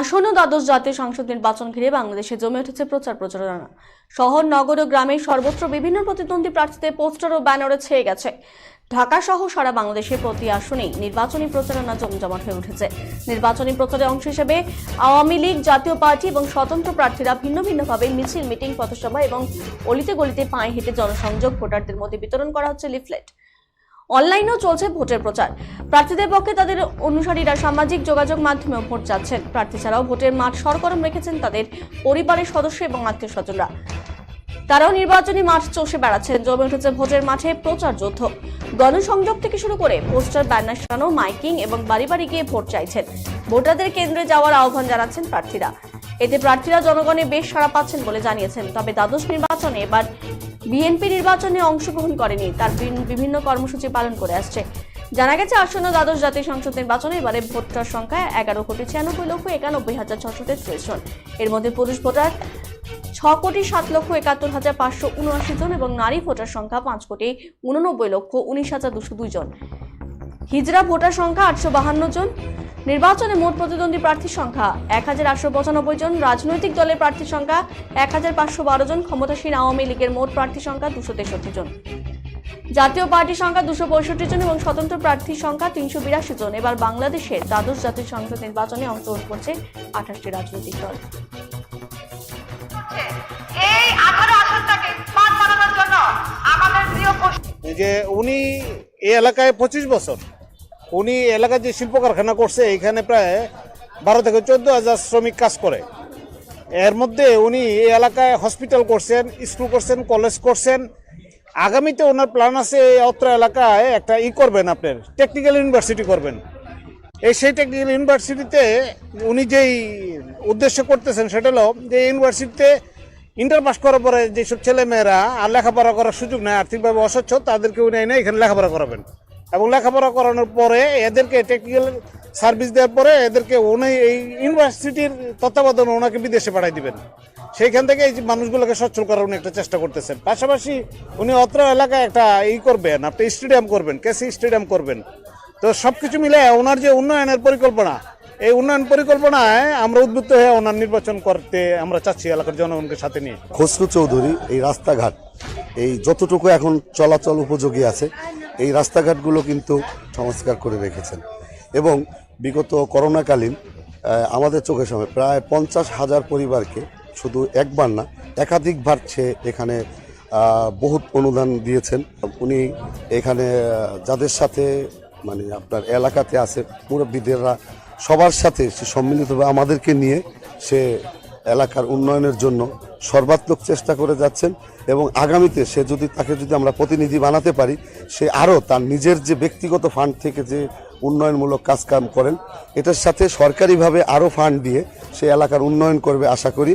আসন্ন দ্বাদশ জাতীয় সংসদ নির্বাচন ঘিরে বাংলাদেশে জমে উঠেছে প্রচার প্রচারণা। শহর, নগর ও গ্রামে সর্বত্র বিভিন্ন প্রতিদ্বন্দ্বী প্রার্থীদের পোস্টার ও ব্যানারে ছেয়ে গেছে। ঢাকা সহ সারা বাংলাদেশের প্রতি আসনেই নির্বাচনী প্রচারণা জমজমাট হয়ে উঠেছে। নির্বাচনী প্রচারে অংশ হিসেবে আওয়ামী লীগ, জাতীয় পার্টি এবং স্বতন্ত্র প্রার্থীরা ভিন্ন ভিন্নভাবে মিছিল, মিটিং, পথসভা এবং অলিতে গলিতে পায়ে হেঁটে জনসংযোগ ভোটারদের মধ্যে বিতরণ করা হচ্ছে লিফলেট। অনলাইনেও চলছে ভোটের প্রচার। প্রার্থীদের পক্ষে তাদের অনুসারীরা সামাজিক যোগাযোগ মাধ্যমেও ভোট চাচ্ছেন। প্রার্থী ছাড়াও ভোটের মাঠ সরগরম রেখেছেন তাদের পরিবারের সদস্য এবং আত্মীয় স্বজনরা। তারাও নির্বাচনী মাঠ চষে বেড়াচ্ছেন। জমে উঠেছে ভোটের মাঠে প্রচার যুদ্ধ। গণসংযোগ থেকে শুরু করে পোস্টার, ব্যানার সানো মাইকিং এবং বাড়ি বাড়ি গিয়ে ভোট চাইছেন। ভোটারদের কেন্দ্রে যাওয়ার আহ্বান জানাচ্ছেন প্রার্থীরা। এতে প্রার্থীরা জনগণে বেশ সাড়া পাচ্ছেন বলে জানিয়েছেন। তবে দ্বাদশ নির্বাচনে এবার বিএনপি নির্বাচনে অংশগ্রহণ করেনি। তার বিভিন্ন কর্মসূচি পালন করে আসছে। জানা গেছে, আসন্ন দ্বাদশ জাতীয় সংসদ নির্বাচনে এবারে ভোটার সংখ্যা এগারো কোটি ছিয়ানব্বই লক্ষ একানব্বই হাজার ছশো তেত্রিশ জন। এর মধ্যে পুরুষ ভোটার ছ কোটি সাত লক্ষ একাত্তর হাজার পাঁচশো উনআশি জন এবং নারী ভোটার সংখ্যা পাঁচ কোটি উননব্বই লক্ষ উনিশ হাজার দুশো দুই জন। হিজড়া ভোটার সংখ্যা আটশো বাহান্ন জন। নির্বাচনে মোট প্রতিদ্বন্দ্বী প্রার্থীর সংখ্যা এক হাজার আটশো পঁচানব্বই জন। রাজনৈতিক দলের প্রার্থীর সংখ্যা এক হাজার পাঁচশো বারো জন। ক্ষমতাসীন আওয়ামী লীগের মোট প্রার্থীর সংখ্যা দুশো তেষট্টি জন। জাতীয় পার্টির সংখ্যা দুশো পঁয়ষট্টি জন এবং স্বতন্ত্র প্রার্থীর সংখ্যা তিনশো বিরাশি জন। এবার বাংলাদেশের দ্বাদশ জাতীয় সংসদ নির্বাচনে অংশগ্রহণ করছে আঠাশটি রাজনৈতিক দল। যে উনি এই এলাকায় পঁচিশ বছর। উনি এলাকায় যে শিল্প কারখানা করছে, এইখানে প্রায় বারো থেকে চোদ্দ হাজার শ্রমিক কাজ করে। এর মধ্যে উনি এই এলাকায় হসপিটাল করছেন স্কুল করছেন কলেজ করছেন। আগামীতে ওনার প্ল্যান আছে এই অত্র এলাকায় একটা ই করবেন আপনার টেকনিক্যাল ইউনিভার্সিটি করবেন। এই সেই টেকনিক্যাল ইউনিভার্সিটিতে উনি যেই উদ্দেশ্য করতেছেন সেটা হলো যে ইউনিভার্সিটিতে ইন্টার পাস করার পরে যেসব ছেলেমেয়েরা আর লেখাপড়া করার সুযোগ নেই আর্থিকভাবে অসচ্ছল তাদেরকে উনি এনে এখানে লেখাপড়া করাবেন। এবং লেখাপড়া করানোর পরে এদেরকে টেকনিক্যাল সার্ভিস দেওয়ার পরে এদেরকে উনি এই ইউনিভার্সিটির তত্ত্বাবধানে ওনাকে বিদেশে পাঠিয়ে দিবেন। সেইখান থেকে এই মানুষগুলোকে সচ্ছল করার উনি একটা চেষ্টা করতেছেন। পাশাপাশি উনি অত্র এলাকায় একটা ই করবেন, আপনি স্টেডিয়াম করবেন কেসি স্টেডিয়াম করবেন। তো সব কিছু মিলে ওনার যে উন্নয়নের পরিকল্পনা, এই উন্নয়ন পরিকল্পনায় আমরা উদ্বুদ্ধ হয়ে ওনার নির্বাচন করতে আমরা চাচ্ছি এলাকার জনগণকে সাথে নিয়ে। খসরু চৌধুরী, এই রাস্তাঘাট, এই যতটুকু এখন চলাচল উপযোগী আছে এই রাস্তাঘাটগুলো কিন্তু সংস্কার করে রেখেছেন। এবং বিগত করোনাকালীন আমাদের চোখের সামনে প্রায় পঞ্চাশ হাজার পরিবারকে শুধু একবার না, একাধিকবার সে এখানে বহুত অনুদান দিয়েছেন। উনি এখানে যাদের সাথে মানে আপনার এলাকাতে আছে মুরব্বীদেররা, সবার সাথে সে সম্মিলিতভাবে আমাদেরকে নিয়ে সে এলাকার উন্নয়নের জন্য সর্বাত্মক চেষ্টা করে যাচ্ছেন এবং আগামীতে সে যদি তাকে যদি আমরা প্রতিনিধি বানাতে পারি, সে আরও তার নিজের যে ব্যক্তিগত ফান্ড থেকে যে উন্নয়নমূলক কাজকাম করেন, এটার সাথে সরকারিভাবে আরও ফান্ড দিয়ে সে এলাকার উন্নয়ন করবে আশা করি।